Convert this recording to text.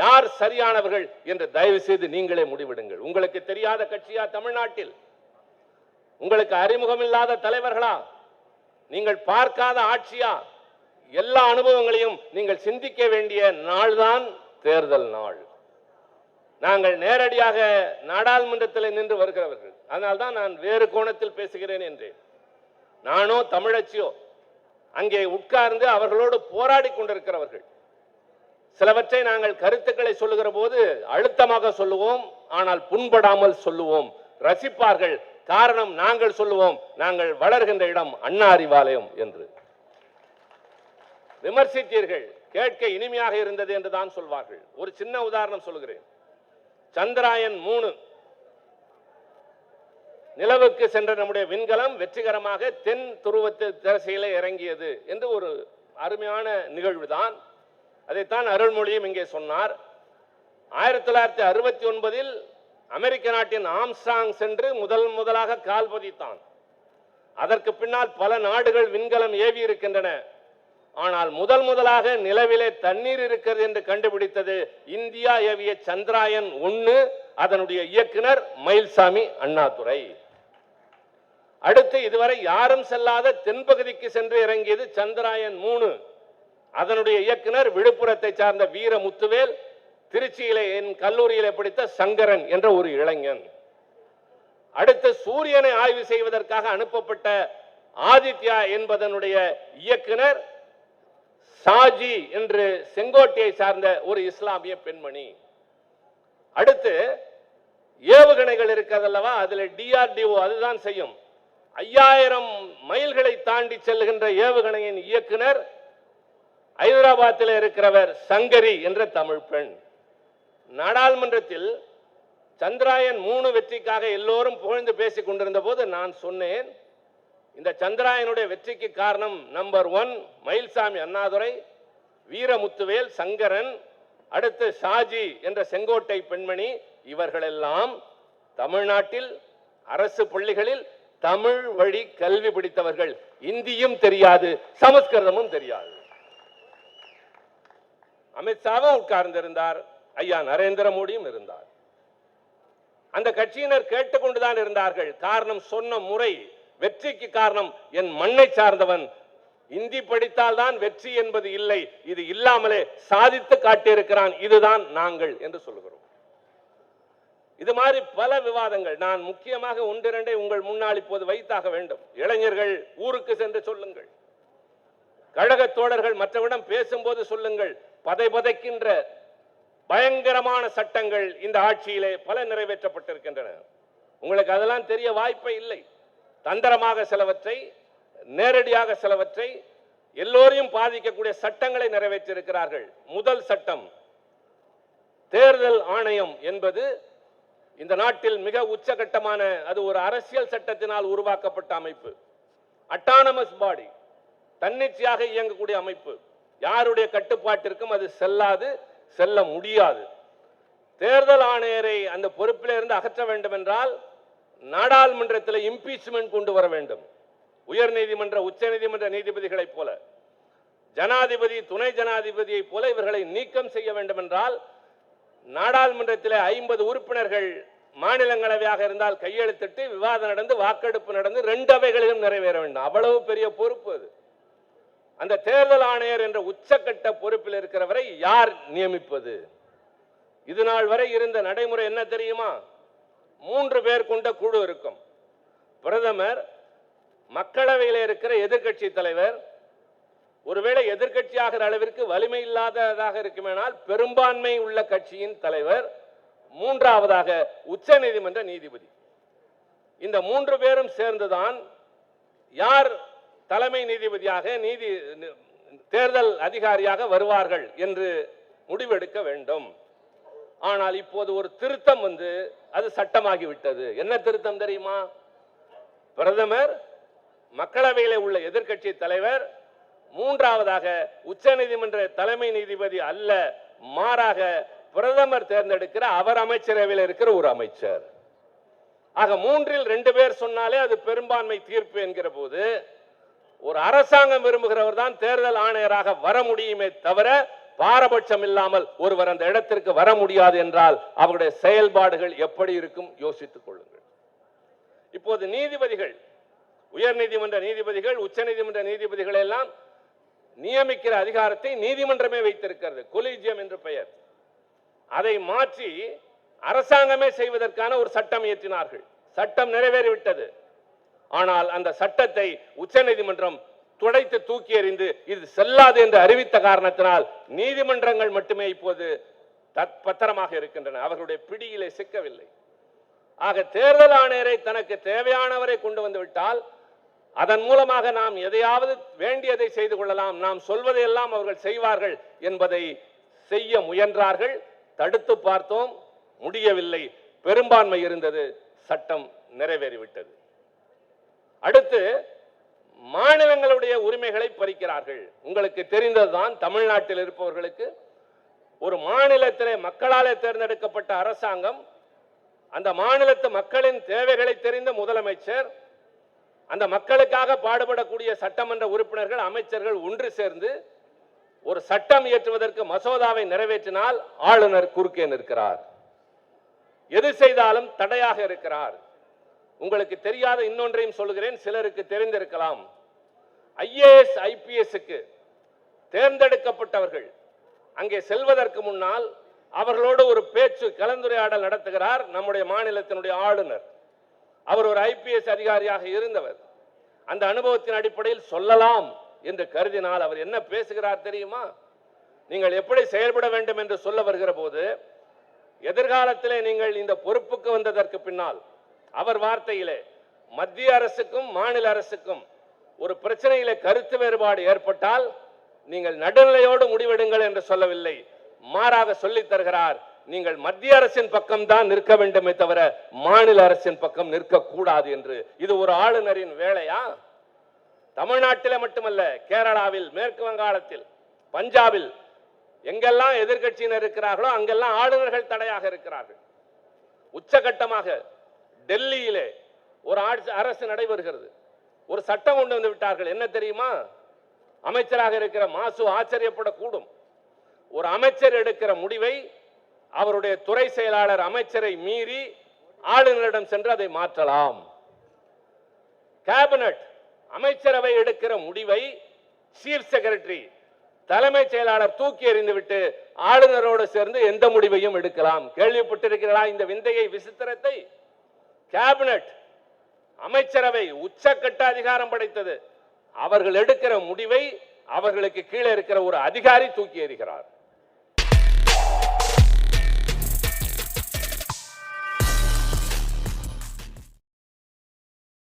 யார் சரியானவர்கள் என்று தயவு செய்து நீங்களே முடிவெடுங்கள். உங்களுக்கு தெரியாத கட்சியா தமிழ்நாட்டில்? உங்களுக்கு அறிமுகம் இல்லாத தலைவர்களா? நீங்கள் பார்க்காத ஆட்சியா? எல்லா அனுபவங்களையும் நீங்கள் சிந்திக்க வேண்டிய நாள்தான் தேர்தல் நாள். நாங்கள் நேரடியாக நாடாளுமன்றத்தில் நின்று வருகிறவர்கள். அதனால்தான் நான் வேறு கோணத்தில் பேசுகிறேன் என்றேன் நானோ தமிழச்சியோ அங்கே உட்கார்ந்து அவர்களோடு போராடி கொண்டிருக்கிறவர்கள். சிலவற்றை நாங்கள் கருத்துக்களை சொல்லுகிற போது அழுத்தமாக சொல்லுவோம் ஆனால் புண்படாமல் சொல்லுவோம். ரசிப்பார்கள் காரணம் நாங்கள் சொல்லுவோம் நாங்கள் வளர்கின்ற இடம் அண்ணா அறிவாலயம் என்று. விமர்சித்தீர்கள் கேட்க இனிமையாக இருந்தது என்று தான் சொல்வார்கள். ஒரு சின்ன உதாரணம் சொல்கிறேன் சந்திராயன் மூணு. நிலவுக்கு சென்ற நம்முடைய விண்கலம் வெற்றிகரமாக தென் துருவத்து திசையிலே இறங்கியது என்று ஒரு அருமையான நிகழ்வு தான் அதைத்தான் அருள்மொழியும் இங்கே சொன்னார். ஆயிரத்தி தொள்ளாயிரத்தி அறுபத்தி ஒன்பதில் அமெரிக்க நாட்டின் ஆம்சாங் சென்று முதல் முதலாக கால் பதித்தான். அதற்கு பின்னால் பல நாடுகள் விண்கலம் ஏவி இருக்கின்றன. ஆனால் முதல் முதலாக நிலவிலே தண்ணீர் இருக்கிறது என்று கண்டுபிடித்தது இந்தியா ஏவிய சந்திராயன் ஒன்னு அதனுடைய இயக்குனர் மயில்சாமி அண்ணாதுரை. அடுத்து இதுவரை யாரும் செல்லாத தென்பகுதிக்கு சென்று இறங்கியது சந்திராயன் மூணு. அதனுடைய இயக்குனர் விழுப்புரத்தை சார்ந்த வீர முத்துவேல் திருச்சியிலே என் கல்லூரியிலே படித்த சங்கரன் என்ற ஒரு இளைஞன். அடுத்து சூரியனை ஆய்வு செய்வதற்காக அனுப்பப்பட்ட ஆதித்யா என்பதனுடைய இயக்குனர் சாஜி என்று செங்கோட்டையை சார்ந்த ஒரு இஸ்லாமிய பெண்மணி. அடுத்து ஏவுகணைகள் இருக்கிறதல்லவா? அதுல டிஆர்டிஓ அதுதான் செய்யும். ஐயாயிரம் மைல்களை தாண்டி செல்லுகின்ற ஏவுகணையின் இயக்குனர் ஐதராபாத்தில் இருக்கிறவர் சங்கரி என்ற தமிழ் பெண். நாடாளுமன்றத்தில் சந்திராயன் மூணு வெற்றிக்காக எல்லோரும் புகழ்ந்து பேசிக் கொண்டிருந்த போது நான் சொன்னேன் இந்த சந்திராயனுடைய வெற்றிக்கு காரணம் நம்பர் ஒன் மயில்சாமி அண்ணாதுரை வீரமுத்துவேல் சங்கரன் அடுத்து ஷாஜி என்ற செங்கோட்டை பெண்மணி இவர்களெல்லாம் தமிழ்நாட்டில் அரசு பள்ளிகளில் தமிழ் வழி கல்வி பிடித்தவர்கள். இந்தியும் தெரியாது சமஸ்கிருதமும் தெரியாது. அமித்ஷாவும் உட்கார்ந்திருந்தார். ஐயா நரேந்திர மோடியும் இருந்தார். அந்த கட்சியினர் கேட்டுக்கொண்டுதான் இருந்தார்கள். காரணம் சொன்ன முறை வெற்றிக்கு காரணம் என் மண்ணை சார்ந்தவன். இந்தி படித்தால் தான் வெற்றி என்பது இல்லை. இது இல்லாமலே சாதித்து காட்டியிருக்கிறான். இதுதான் நாங்கள் என்று சொல்லுகிறோம். இது மாதிரி பல விவாதங்கள். நான் முக்கியமாக ஒன்றிரண்டை உங்கள் முன்னால் இப்போது வைத்தாக வேண்டும். இளைஞர்கள் ஊருக்கு சென்று சொல்லுங்கள். கழக தோழர்கள் மற்றவிடம் பேசும்போது சொல்லுங்கள். பதை பதைக்கின்ற பயங்கரமான சட்டங்கள் இந்த ஆட்சியிலே பல நிறைவேற்றப்பட்டிருக்கின்றன. உங்களுக்கு அதெல்லாம் தெரிய வாய்ப்பே இல்லை. தந்திரமாக சிலவற்றை நேரடியாக சிலவற்றை எல்லோரையும் பாதிக்கக்கூடிய சட்டங்களை நிறைவேற்றியிருக்கிறார்கள். முதல் சட்டம் தேர்தல் ஆணையம் என்பது இந்த நாட்டில் மிக உச்சகட்டமான அது ஒரு அரசியல் சட்டத்தினால் உருவாக்கப்பட்ட அமைப்பு. அட்டானமஸ் பாடி தன்னிச்சையாக இயங்கக்கூடிய அமைப்பு. யாருடைய கட்டுப்பாட்டிற்கும் அது செல்லாது செல்ல முடியாது. தேர்தல் ஆணையரை அந்த பொறுப்பிலிருந்து அகற்ற வேண்டும் என்றால் நாடாளுமன்றத்தில் இம்பீச்மெண்ட் கொண்டு வர வேண்டும். உயர் நீதிமன்ற உச்ச நீதிமன்ற நீதிபதிகளைப் போல. ஜனாதிபதி துணை ஜனாதிபதியைப் போல இவர்களை நீக்கம் செய்ய வேண்டும் என்றால் நாடாளுமன்றத்தில் ஐம்பது உறுப்பினர்கள் மாநிலங்களவையாக இருந்தால் கையெழுத்திட்டு விவாதம் நடந்து வாக்கெடுப்பு நடந்து ரெண்டு அவைகளிலும் நிறைவேற வேண்டும். அவ்வளவு பெரிய பொறுப்பு அது. அந்த தேர்தல் ஆணையர் என்ற உச்சக்கட்ட பொறுப்பில் இருக்கிறவரை யார் நியமிப்பது? இது நாள் வரை இருந்த நடைமுறை என்ன தெரியுமா? மூன்று பேர் கொண்ட குழு இருக்கும். பிரதமர் மக்களவையில் இருக்கிற எதிர்க்கட்சி தலைவர் ஒருவேளை எதிர்கட்சி ஆகிற அளவிற்கு வலிமை இல்லாததாக இருக்குமேனால் பெரும்பான்மை உள்ள கட்சியின் தலைவர் மூன்றாவதாக உச்ச நீதிமன்ற நீதிபதி. இந்த மூன்று பேரும் சேர்ந்துதான் யார் தலைமை நீதிபதியாக நீதி தேர்தல் அதிகாரியாக வருவார்கள் என்று முடிவெடுக்க வேண்டும். ஆனால் இப்போது ஒரு திருத்தம் வந்து அது சட்டமாகிவிட்டது. என்ன திருத்தம் தெரியுமா? பிரதமர் மக்களவையில் உள்ள எதிர்க்கட்சி தலைவர் மூன்றாவதாக உச்ச நீதிமன்ற தலைமை நீதிபதி அல்ல மாறாக பிரதமர் தேர்ந்தெடுக்கிற அவர் அமைச்சரவையில் இருக்கிற ஒரு அமைச்சர். ஆக மூன்றில் ரெண்டு பேர் சொன்னாலே அது பெரும்பான்மை தீர்ப்பு என்கிற போது ஒரு அரசாங்கம் விரும்புகிறவர் தான் தேர்தல் ஆணையராக வர முடியுமே தவிர பாரபட்சம் இல்லாமல் ஒருவர் அந்த இடத்திற்கு வர முடியாது என்றால் அவருடைய செயல்பாடுகள் எப்படி இருக்கும் யோசித்துக் கொள்ளுங்கள். இப்போது நீதிபதிகள் உயர் நீதிமன்ற நீதிபதிகள் உச்ச நீதிமன்ற நீதிபதிகள் எல்லாம் நியமிக்கிற அதிகாரத்தை நீதிமன்றமே வைத்திருக்கிறது கொலிஜியம் என்று பெயர். அதை மாற்றி அரசாங்கமே செய்வதற்கான ஒரு சட்டம் இயற்றினார்கள். சட்டம் நிறைவேறிவிட்டது. ஆனால் அந்த சட்டத்தை உச்சநீதிமன்றம் துடைத்து தூக்கி எறிந்து இது செல்லாது என்று அறிவித்த காரணத்தினால் நீதிமன்றங்கள் மட்டுமே இப்போது தற்பத்திரமாக இருக்கின்றன. அவர்களுடைய பிடியிலே சிக்கவில்லை. ஆக தேர்தல் ஆணையரை தனக்கு தேவையானவரை கொண்டு வந்து விட்டால் அதன் மூலமாக நாம் எதையாவது வேண்டியதை செய்து கொள்ளலாம். நாம் சொல்வதையெல்லாம் அவர்கள் செய்வார்கள் என்பதை செய்ய முயன்றார்கள். தடுத்து பார்த்தோம். முடியவில்லை. பெரும்பான்மை இருந்தது. சட்டம் நிறைவேறிவிட்டது. அடுத்து மாநிலங்களுடைய உரிமைகளை பறிக்கிறார்கள். உங்களுக்கு தெரிந்ததுதான் தமிழ்நாட்டில் இருப்பவர்களுக்கு ஒரு மாநிலத்திலே மக்களால் தேர்ந்தெடுக்கப்பட்ட அரசாங்கம் அந்த மாநிலத்து மக்களின் தேவைகளை தெரிந்த முதலமைச்சர் அந்த மக்களுக்காக பாடுபடக்கூடிய சட்டமன்ற உறுப்பினர்கள் அமைச்சர்கள் ஒன்று சேர்ந்து ஒரு சட்டம் இயற்றுவதற்கு மசோதாவை நிறைவேற்றினால் ஆளுநர் குறுக்கே நிற்கிறார். எது செய்தாலும் தடையாக இருக்கிறார். உங்களுக்கு தெரியாத இன்னொன்றையும் சொல்கிறேன் சிலருக்கு தெரிந்திருக்கலாம். ஐஏஎஸ் ஐபிஎஸ்க்கு தேர்ந்தெடுக்கப்பட்டவர்கள் அங்கே செல்வதற்கு முன்னால் அவர்களோடு ஒரு பேச்சு கலந்துரையாடல் நடத்துகிறார் நம்முடைய மாநிலத்தினுடைய ஆளுநர். அவர் ஒரு ஐபிஎஸ் அதிகாரியாக இருந்தவர். அந்த அனுபவத்தின் அடிப்படையில் சொல்லலாம் என்று கருதினால் அவர் என்ன பேசுகிறார் தெரியுமா? நீங்கள் எப்படி செயல்பட வேண்டும் என்று சொல்ல வருகிற போது எதிர்காலத்திலே நீங்கள் இந்த பொறுப்புக்கு வந்ததற்கு பின்னால் அவர் வார்த்தையிலே மத்திய அரசுக்கும் மாநில அரசுக்கும் ஒரு பிரச்சனையிலே கருத்து வேறுபாடு ஏற்பட்டால் நீங்கள் நடுநிலையோடு முடிவெடுங்கள் என்று சொல்லவில்லை. மாறாக சொல்லித் தருகிறார் நீங்கள் மத்திய அரசின் பக்கம் தான் நிற்க வேண்டுமே தவிர மாநில அரசின் பக்கம் நிற்க கூடாது என்று. இது ஒரு ஆளுநரின் வேலையா? தமிழ்நாட்டில் மட்டுமல்ல கேரளாவில் மேற்கு வங்காளத்தில் பஞ்சாபில் எங்கெல்லாம் எதிர்க்கட்சியினர் இருக்கிறார்களோ அங்கெல்லாம் ஆளுநர்கள் தடையாக இருக்கிறார்கள். உச்சகட்டமாக டெல்லியிலே ஒரு ஆட்சி அரசு நடைபெறுகிறது. ஒரு சட்டம் கொண்டு வந்து விட்டார்கள். என்ன தெரியுமா? அமைச்சராக இருக்கிற மாசு ஆச்சரியப்படக்கூடும். ஒரு அமைச்சர் எடுக்கிற முடிவை அவருடைய துறை செயலாளர் அமைச்சரை மீறி ஆளுநரிடம் சென்று அதை மாற்றலாம். கேபினட் அமைச்சரவை எடுக்கிற முடிவை சீஃப் செக்ரட்டரி தலைமைச் செயலாளர் தூக்கி எறிந்துவிட்டு ஆளுநரோடு சேர்ந்து எந்த முடிவையும் எடுக்கலாம். கேள்விப்பட்டிருக்கிறீர்களா இந்த விந்தையை விசித்திரத்தை? கேபினட். அமைச்சரவை உச்சக்கட்ட அதிகாரம் படைத்தது. அவர்கள் எடுக்கிற முடிவை அவர்களுக்கு கீழே இருக்கிற ஒரு அதிகாரி தூக்கி எறிகிறார்.